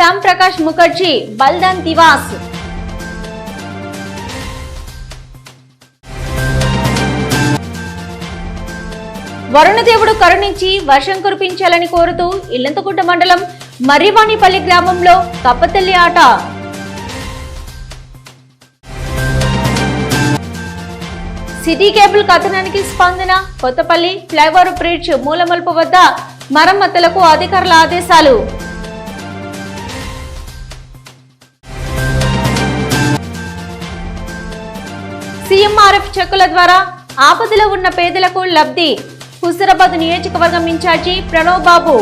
శ్యామ్ ప్రకాష్ ముఖర్జీ బల్దన్ దివాస్ వరుణదేవుడు కరుణించి వర్షం కురిపించాలని కోరుతూ ఇల్లంతకుంట మండలం మర్రివాణిపల్లి గ్రామంలో కప్పతల్లి ఆట. సిటీ కేబుల్ కథనానికి స్పందన కొత్తపల్లి ఫ్లైఓవర్ బ్రిడ్జ్ మూలమలుపు వద్ద మరమ్మతులకు అధికారుల ఆదేశాలు. సీఎంఆర్ఎఫ్ చెక్కుల ద్వారా ఆపదలో ఉన్న పేదలకు లబ్ధి హుసరాబాద్ నియోజకవర్గం ఇన్ఛార్జి ప్రణవ్ బాబు.